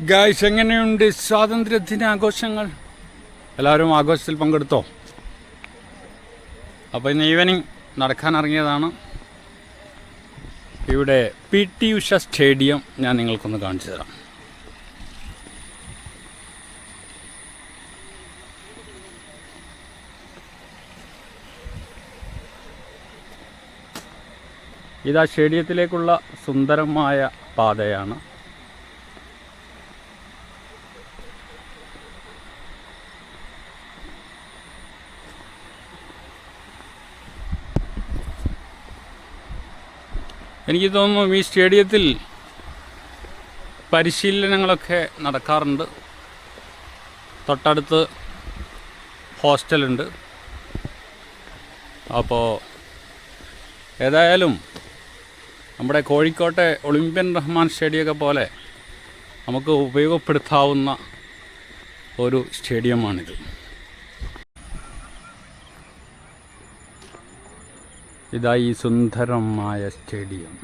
Guys എങ്ങനെയുണ്ട് സ്വാതന്ത്ര്യദിന ആഘോഷങ്ങൾ എല്ലാവരും ആഘോഷത്തിൽ പങ്കെടുത്തോ? അപ്പോൾ ഇന്ന് ഈവനിങ് നടക്കാൻ ഇറങ്ങിയതാണ്. ഇവിടെ പി ടി ഉഷ സ്റ്റേഡിയം ഞാൻ നിങ്ങൾക്കൊന്ന് കാണിച്ചു തരാം. ഇതാ സ്റ്റേഡിയത്തിലേക്കുള്ള സുന്ദരമായ പാതയാണ് എനിക്ക് തോന്നുന്നു ഈ സ്റ്റേഡിയത്തിൽ പരിശീലനങ്ങളൊക്കെ നടക്കാറുണ്ട്. തൊട്ടടുത്ത് ഹോസ്റ്റലുണ്ട്. അപ്പോൾ ഏതായാലും നമ്മുടെ കോഴിക്കോട്ടെ ഒളിമ്പ്യൻ റഹ്മാൻ സ്റ്റേഡിയമൊക്കെ പോലെ നമുക്ക് ഉപയോഗപ്പെടുത്താവുന്ന ഒരു സ്റ്റേഡിയമാണിത്. ഇതാ ഈ സുന്ദരമായ സ്റ്റേഡിയം.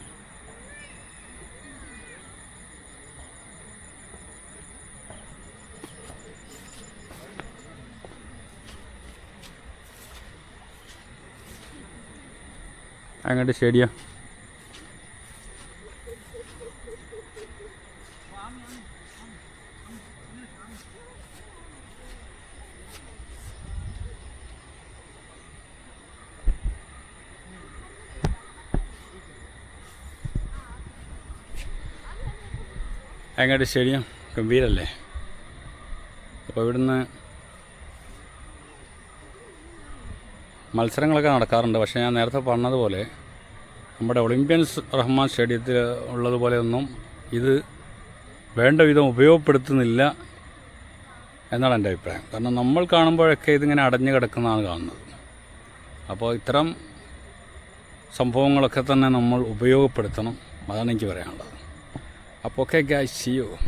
അങ്ങോട്ട് സ്റ്റേഡിയം. അങ്ങോട്ട് സ്റ്റേഡിയം ഗംഭീരല്ലേ? അപ്പോൾ ഇവിടുന്ന് മത്സരങ്ങളൊക്കെ നടക്കാറുണ്ട്. പക്ഷേ ഞാൻ നേരത്തെ പറഞ്ഞതുപോലെ നമ്മുടെ ഒളിമ്പ്യൻസ് റഹ്മാൻ സ്റ്റേഡിയത്തിൽ ഉള്ളതുപോലെയൊന്നും ഇത് വേണ്ട വിധം ഉപയോഗപ്പെടുത്തുന്നില്ല എന്നാണ് എന്റെ അഭിപ്രായം. കാരണം നമ്മൾ കാണുമ്പോഴൊക്കെ ഇതിങ്ങനെ അടഞ്ഞു കിടക്കുന്നതാണ് കാണുന്നത്. അപ്പോൾ ഇത്തരം സംഭവങ്ങളൊക്കെ തന്നെ നമ്മൾ ഉപയോഗപ്പെടുത്തണം. അതാണ് എനിക്ക് പറയാനുള്ളത്. a qualquer gás tio.